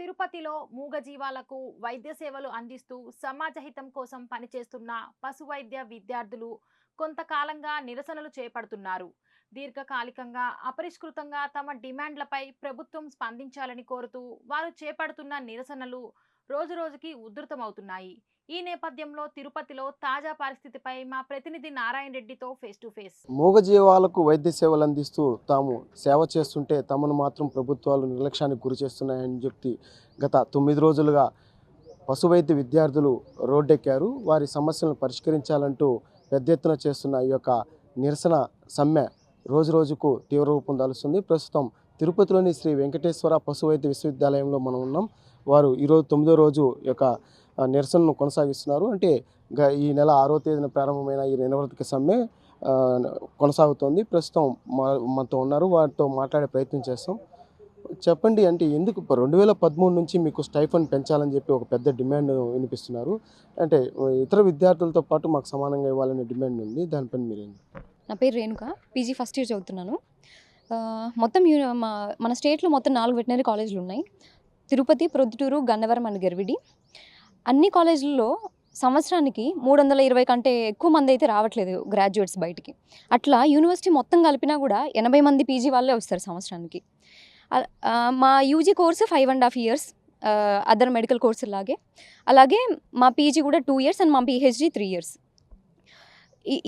తిరుపతిలో మూగజీవాలకు వైద్య సేవలు అందిస్తూ సమాజ హితం కోసం పనిచేస్తున్న పశు వైద్య విద్యార్థులు కొంతకాలంగా నిరసనలు చేపడుతున్నారు. దీర్ఘకాలికంగా అపరిష్కృతంగా తమ డిమాండ్లపై ప్రభుత్వం స్పందించాలని కోరుతూ వారు చేపడుతున్న నిరసనలు రోజురోజుకి ఉధృతమవుతున్నాయి. ఈ నేపథ్యంలో తిరుపతిలో తాజా పరిస్థితిపై మా ప్రతినిధి నారాయణ రెడ్డితో ఫేస్ టు ఫేస్. మూగజీవాలకు వైద్య సేవలు అందిస్తూ తాము సేవ చేస్తుంటే తమను మాత్రం ప్రభుత్వాలు నిర్లక్ష్యానికి గురి చేస్తున్నాయని చెప్పి గత తొమ్మిది రోజులుగా పశు వైద్య విద్యార్థులు రోడ్డెక్కారు. వారి సమస్యలను పరిష్కరించాలంటూ పెద్ద ఎత్తున చేస్తున్న ఈ యొక్క నిరసన సమ్మె రోజు రోజుకు తీవ్ర రూపం దాలుస్తుంది. ప్రస్తుతం తిరుపతిలోని శ్రీ వెంకటేశ్వర పశు వైద్య విశ్వవిద్యాలయంలో మనం ఉన్నాం. వారు ఈరోజు తొమ్మిదో రోజు యొక్క నిరసనను కొనసాగిస్తున్నారు. అంటే గ- ఈ నెల ఆరో తేదీన ప్రారంభమైన ఈ నిరవధిక సమ్మె కొనసాగుతోంది. ప్రస్తుతం మా మనతో ఉన్నారు. వారితో మాట్లాడే ప్రయత్నం చేస్తాం. చెప్పండి అంటే ఎందుకు రెండు వేల పదమూడు నుంచి మీకు స్టైఫండ్ పెంచాలని చెప్పి ఒక పెద్ద డిమాండ్ వినిపిస్తున్నారు. అంటే ఇతర విద్యార్థులతో పాటు మాకు సమానంగా ఇవ్వాలనే డిమాండ్ ఉంది. దానిపైన మీరేం? నా పేరు రేణుక. పీజీ ఫస్ట్ ఇయర్ చదువుతున్నాను. మొత్తం మా మన స్టేట్లో మొత్తం నాలుగు వెటనరీ కాలేజీలు ఉన్నాయి. తిరుపతి ప్రొద్దుటూరు గన్నవరం అండ్ గర్విడి. అన్ని కాలేజీల్లో సంవత్సరానికి మూడు వందల ఇరవై కంటే ఎక్కువ మంది అయితే రావట్లేదు గ్రాడ్యుయేట్స్ బయటికి. అట్లా యూనివర్సిటీ మొత్తం కలిపినా కూడా ఎనభై మంది పీజీ వాళ్ళే వస్తారు సంవత్సరానికి. మా UG course five and half years other medical course లాగే. అలాగే మా పీజీ కూడా టూ ఇయర్స్ అండ్ మా పిహెచ్డి త్రీ ఇయర్స్.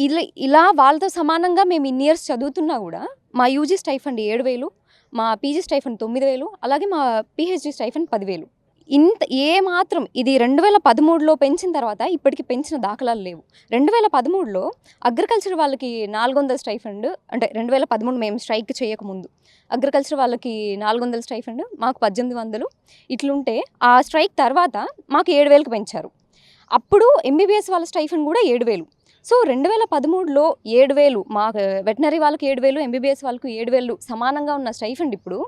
ఇలా ఇలా వాళ్ళతో సమానంగా మేము ఇన్ని ఇయర్స్ చదువుతున్నా కూడా మా యూజీ స్టైఫండ్ ఏడు వేలు మా పీజీ స్టైఫన్ తొమ్మిది వేలు అలాగే మా పిహెచ్డి స్టైఫన్ పదివేలు. ఇంత ఏ మాత్రం ఇది రెండు వేల పదమూడులో పెంచిన తర్వాత ఇప్పటికి పెంచిన దాఖలాలు లేవు. రెండు వేల పదమూడులో అగ్రికల్చర్ వాళ్ళకి నాలుగు వందల స్టైఫండ్ అంటే రెండు వేల పదమూడు మేము స్ట్రైక్ చేయకముందు. అగ్రికల్చర్ వాళ్ళకి నాలుగు వందల స్టైఫండ్ మాకు పద్దెనిమిది వందలు ఇట్లుంటే ఆ స్ట్రైక్ తర్వాత మాకు ఏడు వేలకు పెంచారు. అప్పుడు ఎంబీబీఎస్ వాళ్ళ స్టైఫండ్ కూడా ఏడు వేలు. సో రెండు వేల పదమూడులో ఏడు వేలు మా వెటనరీ వాళ్ళకి ఏడు వేలు ఎంబీబీఎస్ వాళ్ళకి ఏడు వేలు సమానంగా ఉన్న స్టైఫండ్ ఇప్పుడు.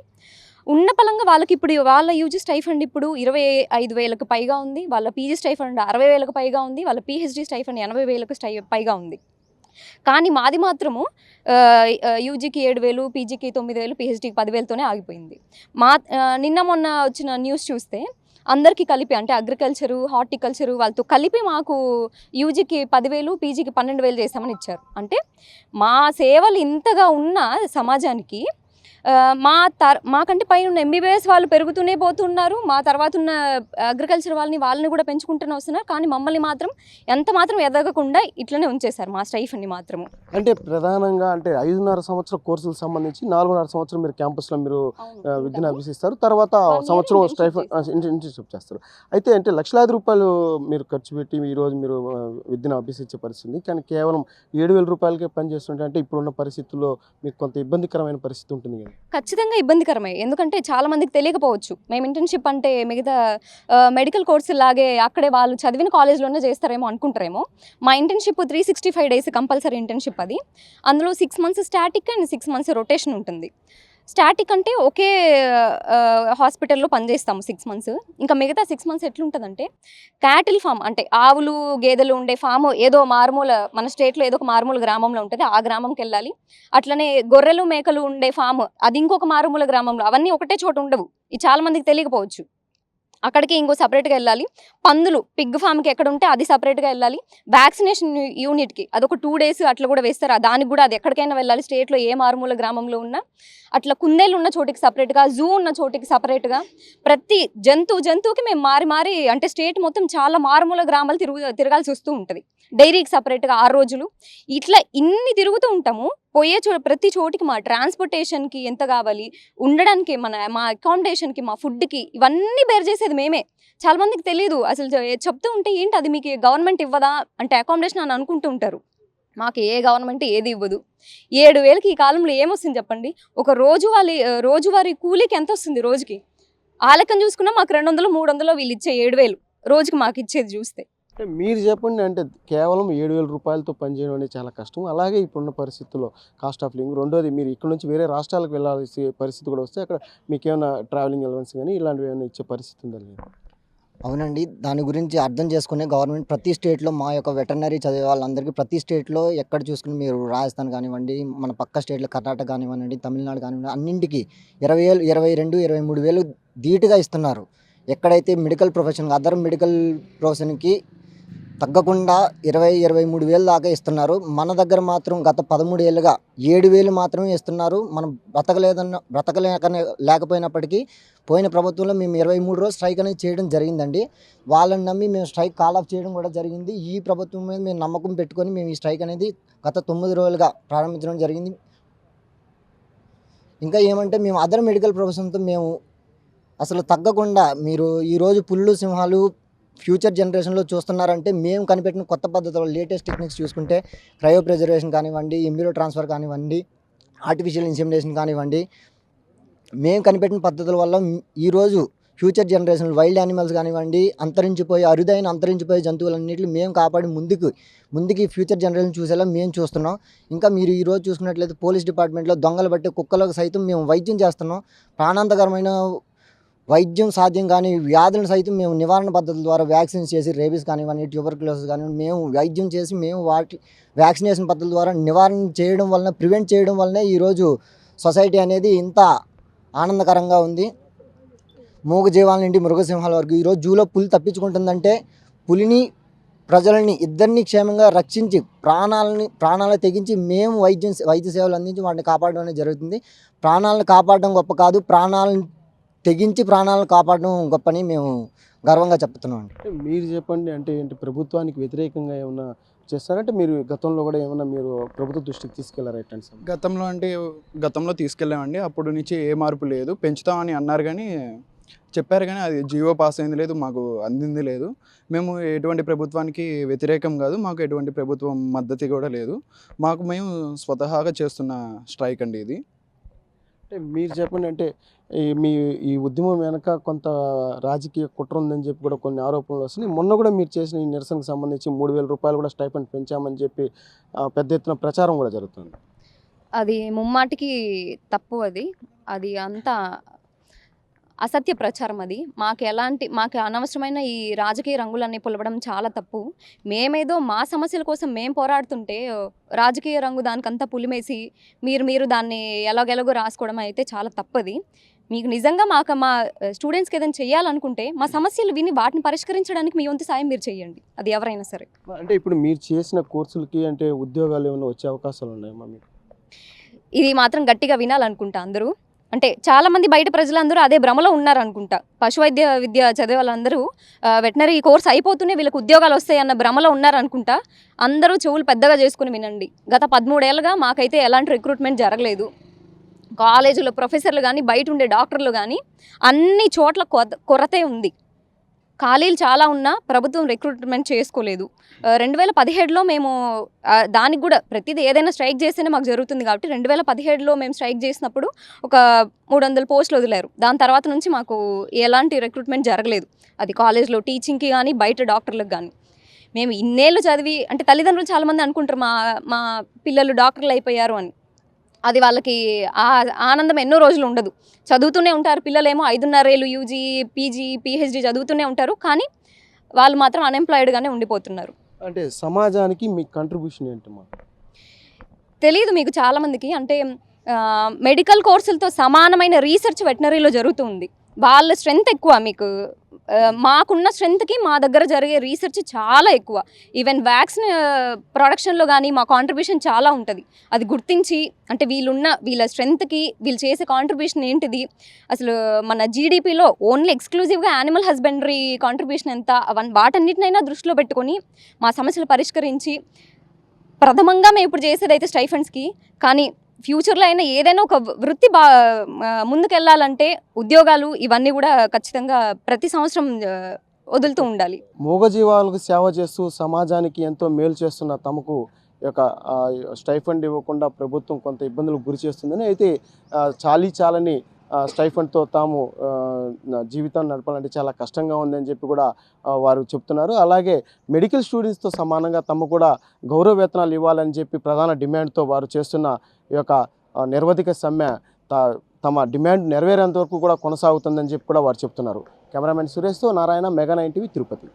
ఉన్న పలంగా వాళ్ళకి ఇప్పుడు వాళ్ళ యూజీ స్టైఫండ్ ఇప్పుడు ఇరవై ఐదు వేలకు పైగా ఉంది. వాళ్ళ పీజీ స్టైఫండ్ అరవై వేలకు పైగా ఉంది. వాళ్ళ పీహెచ్డీ స్టైఫండ్ ఎనభై వేలకు స్టై పైగా ఉంది. కానీ మాది మాత్రము యూజీకి ఏడు వేలు పీజీకి తొమ్మిది వేలు పిహెచ్డీకి పదివేలతోనే ఆగిపోయింది. మా నిన్న మొన్న వచ్చిన న్యూస్ చూస్తే అందరికీ కలిపి అంటే అగ్రికల్చరు హార్టికల్చరు వాళ్ళతో కలిపి మాకు యూజీకి పదివేలు పీజీకి పన్నెండు వేలు చేస్తామని ఇచ్చారు. అంటే మా సేవలు ఇంతగా ఉన్న సమాజానికి మా తర్ మాకంటే పైన ఉన్న ఎంబీబీఎస్ వాళ్ళు పెరుగుతూనే పోతున్నారు. మా తర్వాత ఉన్న అగ్రికల్చర్ వాళ్ళని వాళ్ళని కూడా పెంచుకుంటూనే వస్తున్నారు. కానీ మమ్మల్ని మాత్రం ఎంత మాత్రం ఎదగకుండా ఇట్లనే ఉంచేశారు మా స్టైఫ్ని మాత్రము. అంటే ప్రధానంగా అంటే ఐదున్నర సంవత్సరం కోర్సులకు సంబంధించి నాలుగున్నర సంవత్సరం మీరు క్యాంపస్లో మీరు విద్యను అభ్యసిస్తారు. తర్వాత సంవత్సరం స్టైఫండ్ ఇంటర్న్షిప్ చేస్తారు. అయితే అంటే లక్షలాది రూపాయలు మీరు ఖర్చు పెట్టి ఈ రోజు మీరు విద్యను అభ్యసించే పరిస్థితి కానీ కేవలం ఏడు వేల రూపాయలకే పని చేస్తుంటే అంటే ఇప్పుడున్న పరిస్థితుల్లో మీకు కొంత ఇబ్బందికరమైన పరిస్థితి ఉంటుంది కదా? ఖచ్చితంగా ఇబ్బందికరమే. ఎందుకంటే చాలా మందికి తెలియకపోవచ్చు. మేము ఇంటర్న్షిప్ అంటే మిగతా మెడికల్ కోర్సు లాగే అక్కడే వాళ్ళు చదివిన కాలేజ్లోనే చేస్తారేమో అనుకుంటారేమో. మా internship three sixty five days compulsory internship అది. అందులో six months static and six months rotation ఉంటుంది. స్టాటిక్ అంటే ఒకే హాస్పిటల్లో పనిచేస్తాము సిక్స్ మంత్స్ ఇంకా మిగతా సిక్స్ మంత్స్ ఎట్లుంటుందంటే క్యాటిల్ ఫామ్ అంటే ఆవులు గేదెలు ఉండే ఫామ్ ఏదో మారుమూల మన స్టేట్లో ఏదో ఒక మారుమూల గ్రామంలో ఉంటుంది. ఆ గ్రామంకి వెళ్ళాలి. అట్లనే గొర్రెలు మేకలు ఉండే ఫామ్ అది ఇంకొక మారుమూల గ్రామంలో. అవన్నీ ఒకటే చోట ఉండవు. ఇది చాలా మందికి తెలియకపోవచ్చు. అక్కడికి ఇంకో సపరేట్గా వెళ్ళాలి. పందులు పిగ్ ఫామ్కి ఎక్కడ ఉంటే అది సపరేట్గా వెళ్ళాలి. వ్యాక్సినేషన్ యూనిట్కి అదొక టూ డేస్ అట్లా కూడా వేస్తారు. దానికి కూడా అది ఎక్కడికైనా వెళ్ళాలి. స్టేట్లో ఏ మారుమూల గ్రామంలో ఉన్నా. అట్లా కుందేలు ఉన్న చోటికి సపరేట్గా జూ ఉన్న చోటికి సపరేట్గా ప్రతి జంతువు జంతువుకి మేము మారి మారి అంటే స్టేట్ మొత్తం చాలా మారుమూల గ్రామాలు తిరుగు తిరగాల్సి వస్తూ ఉంటుంది. డైరీకి సపరేట్గా ఆరు రోజులు. ఇట్లా ఇన్ని తిరుగుతూ ఉంటాము. పోయే చో ప్రతి చోటికి మా ట్రాన్స్పోర్టేషన్కి ఎంత కావాలి ఉండడానికి మన మా అకామిడేషన్కి మా ఫుడ్కి ఇవన్నీ బేర్ చేసేది మేమే. చాలా మందికి తెలియదు అసలు చెప్తూ ఉంటే ఏంటి అది మీకు గవర్నమెంట్ ఇవ్వదా? అంటే అకామిడేషన్ అని అనుకుంటూ ఉంటారు. మాకు ఏ గవర్నమెంట్ ఏది ఇవ్వదు. ఏడు వేలకి ఈ కాలంలో ఏమొస్తుంది చెప్పండి? ఒక రోజువారీ రోజువారీ కూలీకి ఎంత వస్తుంది రోజుకి? ఆ చూసుకున్నా మాకు రెండు వందలు మూడు వందలు వీళ్ళు ఇచ్చే ఏడు వేలు రోజుకి మాకు ఇచ్చేది చూస్తే. అంటే మీరు చెప్పండి అంటే కేవలం ఏడు వేల రూపాయలతో పనిచేయడం అనేది చాలా కష్టం. అలాగే ఇప్పుడున్న పరిస్థితుల్లో కాస్ట్ ఆఫ్ లివింగ్ రెండోది మీరు ఇక్కడ నుంచి వేరే రాష్ట్రాలకు వెళ్ళాల్సిన పరిస్థితి కూడా వస్తే అక్కడ మీకు ఏమైనా ట్రావెలింగ్ అలవెన్స్ కానీ ఇలాంటివి ఏమైనా ఇచ్చే పరిస్థితి ఉందా లేదు? అవునండి. దాని గురించి అర్థం చేసుకునే గవర్నమెంట్ ప్రతి స్టేట్లో మా యొక్క వెటర్నరీ చదివే వాళ్ళందరికీ ప్రతి స్టేట్లో ఎక్కడ చూసుకుని మీరు రాజస్థాన్ కానివ్వండి మన పక్క స్టేట్లో కర్ణాటక కానివ్వండి తమిళనాడు కానివ్వండి అన్నింటికి ఇరవై వేలు ఇరవై రెండు ఇరవై మూడు వేలు ధీటుగా ఇస్తున్నారు. ఎక్కడైతే మెడికల్ ప్రొఫెషన్ అదర్ మెడికల్ ప్రొఫెషన్కి తగ్గకుండా ఇరవై ఇరవై మూడు వేలు దాకా ఇస్తున్నారు. మన దగ్గర మాత్రం గత పదమూడు ఏళ్ళుగా ఏడు వేలు మాత్రమే ఇస్తున్నారు. మనం బ్రతకలేదన్న బ్రతకలేక లేకపోయినప్పటికీ పోయిన ప్రభుత్వంలో మేము ఇరవై మూడు రోజులు స్ట్రైక్ అనేది చేయడం జరిగిందండి. వాళ్ళని నమ్మి మేము స్ట్రైక్ కాల్ ఆఫ్ చేయడం కూడా జరిగింది. ఈ ప్రభుత్వం మీద మేము నమ్మకం పెట్టుకొని మేము ఈ స్ట్రైక్ అనేది గత తొమ్మిది రోజులుగా ప్రారంభించడం జరిగింది. ఇంకా ఏమంటే మేము అదర్ మెడికల్ ప్రొఫెషన్తో మేము అసలు తగ్గకుండా మీరు ఈరోజు పుల్లు సింహాలు ఫ్యూచర్ జనరేషన్లో చూస్తున్నారంటే మేము కనిపెట్టిన కొత్త పద్ధతులు లేటెస్ట్ టెక్నిక్స్ చూసుకుంటే క్రయో ప్రిజర్వేషన్ కానివ్వండి ఇమ్యూరో ట్రాన్స్ఫర్ కానివ్వండి ఆర్టిఫిషియల్ ఇన్సిమినేషన్ కానివ్వండి మేము కనిపెట్టిన పద్ధతుల వల్ల ఈరోజు ఫ్యూచర్ జనరేషన్ వైల్డ్ యానిమల్స్ కానివ్వండి అంతరించిపోయి అరుదైన అంతరించిపోయే జంతువులన్నింటిని మేము కాపాడి ముందుకు ముందుకి ఫ్యూచర్ జనరేషన్ చూసేలా మేము చూస్తున్నాం. ఇంకా మీరు ఈరోజు చూసుకున్నట్లయితే పోలీస్ డిపార్ట్మెంట్లో దొంగలు బట్టి కుక్కలకు సైతం మేము వైద్యం చేస్తున్నాం. ప్రాణాంతకరమైన వైద్యం సాధ్యం కానీ వ్యాధులను సైతం మేము నివారణ పద్ధతుల ద్వారా వ్యాక్సిన్స్ చేసి రేబీస్ కానివ్వండి ట్యూబర్క్లోసిస్ కానివ్వండి మేము వైద్యం చేసి మేము వాటి వ్యాక్సినేషన్ పద్ధతుల ద్వారా నివారణ చేయడం వలన ప్రివెంట్ చేయడం వలనే ఈరోజు సొసైటీ అనేది ఇంత ఆనందకరంగా ఉంది. మూగ జీవాల నుండి మృగసింహాల వరకు ఈరోజు జూలో పులి తప్పించుకుంటుందంటే పులిని ప్రజలని ఇద్దరిని క్షేమంగా రక్షించి ప్రాణాలని ప్రాణాలు తెగించి మేము వైద్యం వైద్య సేవలు అందించి వాటిని కాపాడడం అనేది జరుగుతుంది. ప్రాణాలను కాపాడడం గొప్ప కాదు. ప్రాణాలను తెగించి ప్రాణాలను కాపాడడం గొప్పని మేము గర్వంగా చెప్తున్నాం అండి. అంటే మీరు చెప్పండి అంటే ఏంటి ప్రభుత్వానికి వ్యతిరేకంగా ఏమైనా చేస్తారంటే మీరు గతంలో కూడా ఏమైనా మీరు ప్రభుత్వ దృష్టికి తీసుకెళ్ళారా ఎట్లాంటి? గతంలో అంటే గతంలో తీసుకెళ్ళామండి. అప్పుడు నుంచి ఏ మార్పు లేదు. పెంచుతామని అన్నారు కానీ చెప్పారు కానీ అది జీవో పాస్ అయింది లేదు మాకు అందింది లేదు. మేము ఎటువంటి ప్రభుత్వానికి వ్యతిరేకం కాదు మాకు ఎటువంటి ప్రభుత్వం మద్దతు కూడా లేదు. మాకు మేము స్వతహాగా చేస్తున్న స్ట్రైక్ అండి ఇది. అంటే మీరు చెప్పండి అంటే మీ ఈ ఉద్యమం వెనక కొంత రాజకీయ కుట్ర ఉందని చెప్పి కూడా కొన్ని ఆరోపణలు వస్తున్నాయి. మొన్న కూడా మీరు చేసిన ఈ నిరసనకు సంబంధించి మూడు వేల రూపాయలు కూడా స్టైపెండ్ పెంచామని చెప్పి పెద్ద ఎత్తున ప్రచారం కూడా జరుగుతుంది. అది ముమ్మాటికి తప్పు అది. అది అంతా అసత్య ప్రచారం అది. మాకు ఎలాంటి మాకు అనవసరమైన ఈ రాజకీయ రంగులన్నీ పులవడం చాలా తప్పు. మేమేదో మా సమస్యల కోసం మేము పోరాడుతుంటే రాజకీయ రంగు దానికంతా పులిమేసి మీరు మీరు దాన్ని ఎలాగెలాగో రాసుకోవడం అయితే చాలా తప్పది. మీకు నిజంగా మాకు మా స్టూడెంట్స్కి ఏదైనా చేయాలనుకుంటే మా సమస్యలు విని వాటిని పరిష్కరించడానికి మీ వంతు సాయం మీరు చేయండి. అది ఎవరైనా సరే. అంటే ఇప్పుడు మీరు చేసిన కోర్సులకి అంటే ఉద్యోగాలు ఏమైనా వచ్చే అవకాశాలు ఉన్నాయమ్మా మీకు? ఇది మాత్రం గట్టిగా వినాలనుకుంటా అందరూ. అంటే చాలా మంది బయట ప్రజలందరూ అదే భ్రమలో ఉన్నారనుకుంటా. పశు వైద్య విద్య చదివే వాళ్ళందరూ వెటనరీ కోర్స్ అయిపోతూనే వీళ్ళకి ఉద్యోగాలు వస్తాయి అన్న భ్రమలో ఉన్నారనుకుంటా. అందరూ చెవులు పెద్దగా చేసుకుని వినండి. గత పదమూడేళ్ళగా మాకైతే ఎలాంటి రిక్రూట్మెంట్ జరగలేదు. కాలేజీలో ప్రొఫెసర్లు కానీ బయట ఉండే డాక్టర్లు కానీ అన్ని చోట్ల కొరతే ఉంది. ఖాళీలు చాలా ఉన్నా ప్రభుత్వం రిక్రూట్మెంట్ చేసుకోలేదు. రెండు వేల పదిహేడులో మేము దానికి కూడా ప్రతిదీ ఏదైనా స్ట్రైక్ చేస్తేనే మాకు జరుగుతుంది కాబట్టి రెండు వేల పదిహేడులో మేము స్ట్రైక్ చేసినప్పుడు ఒక మూడు వందల పోస్టులు వదిలారు. దాని తర్వాత నుంచి మాకు ఎలాంటి రిక్రూట్మెంట్ జరగలేదు. అది కాలేజ్లో టీచింగ్కి కానీ బయట డాక్టర్లకు కానీ మేము ఇన్నేళ్ళు చదివి అంటే తల్లిదండ్రులు చాలామంది అనుకుంటారు మా మా పిల్లలు డాక్టర్లు అయిపోయారు అని. అది వాళ్ళకి ఆ ఆనందం ఎన్నో రోజులు ఉండదు. చదువుతూనే ఉంటారు. పిల్లలేమో ఐదున్నరేళ్ళు యూజీ పీజీ పిహెచ్డి చదువుతూనే ఉంటారు. కానీ వాళ్ళు మాత్రం అన్ఎంప్లాయిడ్గానే ఉండిపోతున్నారు. అంటే సమాజానికి మీ కంట్రిబ్యూషన్ ఏంటమ్మా తెలియదు మీకు చాలామందికి. అంటే మెడికల్ కోర్సులతో సమానమైన రీసెర్చ్ వెటనరీలో జరుగుతుంది వాళ్ళ స్ట్రెంగ్త్ ఎక్కువ మీకు. మాకున్న స్ట్రెంత్కి మా దగ్గర జరిగే రీసెర్చ్ చాలా ఎక్కువ. ఈవెన్ వ్యాక్సిన్ ప్రొడక్షన్లో కానీ మా కాంట్రిబ్యూషన్ చాలా ఉంటుంది. అది గుర్తించి అంటే వీళ్ళున్న వీళ్ళ స్ట్రెంత్కి వీళ్ళు చేసే కాంట్రిబ్యూషన్ ఏంటిది? అసలు మన జీడిపిలో ఓన్లీ ఎక్స్క్లూజివ్గా యానిమల్ హస్బెండరీ కాంట్రిబ్యూషన్ ఎంత? అవన్నీ వాటన్నిటినైనా దృష్టిలో పెట్టుకొని మా సమస్యలు పరిష్కరించి ప్రథమంగా మేము ఇప్పుడు చేసేది అయితే స్టైఫండ్స్కి కానీ ఫ్యూచర్లో అయినా ఏదైనా ఒక వృత్తి బా ముందుకెళ్ళాలంటే ఉద్యోగాలు ఇవన్నీ కూడా ఖచ్చితంగా ప్రతి సంవత్సరం వదులుతూ ఉండాలి. మూగజీవాలకు సేవ చేస్తూ సమాజానికి ఎంతో మేలు చేస్తున్న తమకు ఈ యొక్క స్టైఫండ్ ఇవ్వకుండా ప్రభుత్వం కొంత ఇబ్బందులకు గురి చేస్తుందని అయితే చాలీ చాలని స్టైఫండ్తో తాము జీవితాన్ని నడపాలంటే చాలా కష్టంగా ఉందని చెప్పి కూడా వారు చెప్తున్నారు. అలాగే మెడికల్ స్టూడెంట్స్తో సమానంగా తమ కూడా గౌరవ వేతనాలు ఇవ్వాలని చెప్పి ప్రధాన డిమాండ్తో వారు చేస్తున్న ఈ యొక్క నిర్వధిక సమ్మె తమ డిమాండ్ నెరవేరేంత వరకు కూడా కొనసాగుతుందని చెప్పి కూడా వారు చెప్తున్నారు. Cameraman సురేష్తో Narayana mega nine TV Tirupati.